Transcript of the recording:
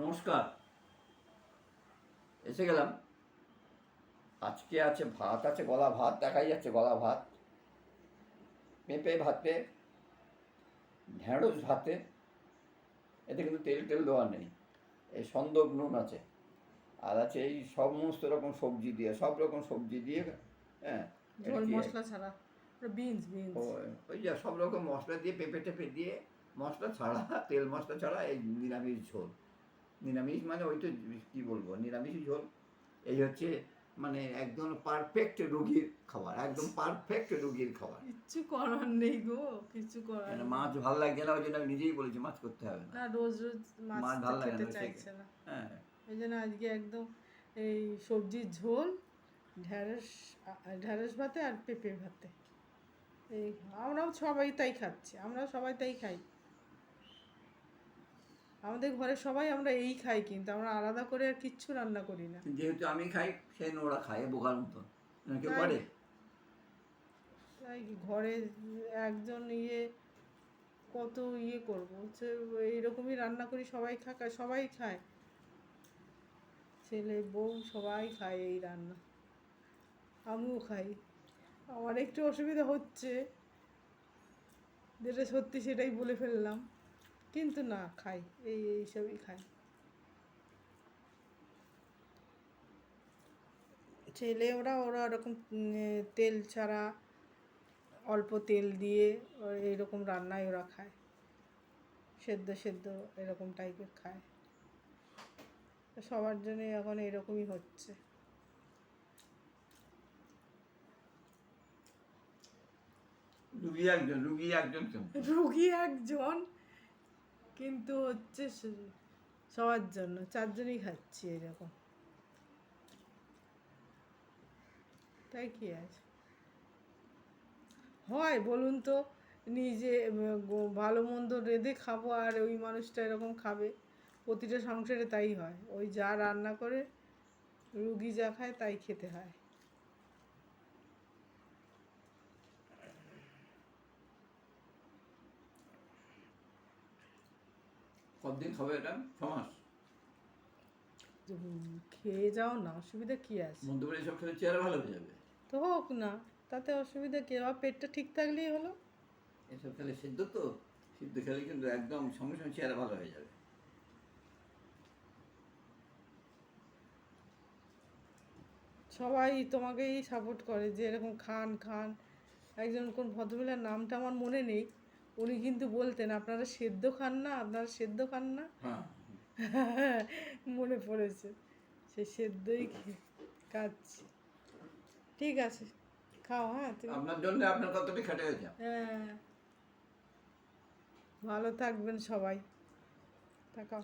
নমস্কার। এসে গেলাম। আজকে আছে ভাত আছে গলা ভাত দেখাই যাচ্ছে গলা ভাত। পেঁপে ভাতে ঢেঁড়স ভাতে এতে কিন্তু তেল টেল দেওয়া নেই। এই সন্দক নুন আছে। আর আছে এই সমস্ত রকম সবজি দিয়ে সব রকম সবজি দিয়ে হ্যাঁ এটা মশলা ছাড়া বিনস বিনস। ওই যে সব রকম মশলা দিয়ে পেঁপে টেপে দিয়ে মশলা ছাড়া তেল মশলা ছাড়া এই নিরামিষ ঝোল। নিরামিষ মানে ওই তো কী বলব নিরামিষ ঝোল। এই হচ্ছে মানে একদম পারফেক্ট রুগীর খাবার একদম পারফেক্ট রুগীর খাবার। কিচ্ছু করার নেই গো কিছু করার মানে। মাছ ভালো লাগছে না ওই জন্য আমি নিজেই বলেছি মাছ করতে হবে না। রোজ রোজ মাছ ভালো লাগে না, চাইছে না। হ্যাঁ। ওই জন্য আজকে একদম এই সবজির ঝোল ঢ্যাঁড়স ঢ্যাঁড়স ভাতে আর পেঁপে ভাতে। এই আমরাও সবাই তাই খাচ্ছি আমরাও সবাই তাই খাই। আমাদের ঘরে সবাই আমরা এই খাই কিন্তু আমরা আলাদা করে আর কিচ্ছু রান্না করি না। যেহেতু আমি খাই সেই ওরা খায় বোকার মতো কেউ তাই? করে? তাই ঘরে একজন ইয়ে কত ইয়ে করব হচ্ছে এইরকমই রান্না করি সবাই খাকা সবাই খায়। ছেলে বউ সবাই খায় এই রান্না। আমিও খাই। আমার একটু অসুবিধা হচ্ছে। যেটা সত্যি সেটাই বলে ফেললাম। কিন্তু না খাই। এই এইসবই খাই। ছেলে ওরা ওরা ওরকম তেল ছাড়া অল্প তেল দিয়ে এইরকম রান্নায় ওরা খায়। সেদ্ধ সেদ্ধ এরকম টাইপের খায়। সবার জন্য এখন এরকমই হচ্ছে। রুগী একজন রুগী একজন রুগী একজন? কিন্তু হচ্ছে সবার জন্য, চারজনই খাচ্ছি এরকম। তাই কি আছে? হয়, বলুন তো, নিজে ভালো মন্দ রেঁধে খাব আর ওই মানুষটা এরকম খাবে। প্রতিটা সংসারে তাই হয়। ওই যা রান্না করে, রুগী যা খায় তাই খেতে হয়। কতদিন খাবে এটা? ছ মাস। খেয়ে যাও না অসুবিধা কী আছে? মধ্যপ্রদেশ সব খেলে চেহারা ভালো হয়ে যাবে। তো হোক না তাতে অসুবিধা কি? পেটটা ঠিক থাকলেই হলো। এসব খেলে সিদ্ধ তো? সিদ্ধ খেলে কিন্তু একদম সঙ্গে সঙ্গে চেহারা ভালো হয়ে যাবে। সবাই তোমাকেই সাপোর্ট করে যে এরকম খান খান। একজন কোন ভদ্রমহিলার নামটা আমার মনে নেই। উনি কিন্তু বলতেন আপনারা সেদ্ধ খান না আপনারা সেদ্ধ খান না। হ্যাঁ। মনে পড়েছে সে সেদ্ধই খেয়ে খাচ্ছি ঠিক আছে খাও হ্যাঁ তুমি। আপনার জন্য আপনার কতটি খেটে গেছে হ্যাঁ। ভালো থাকবেন সবাই। থাকাও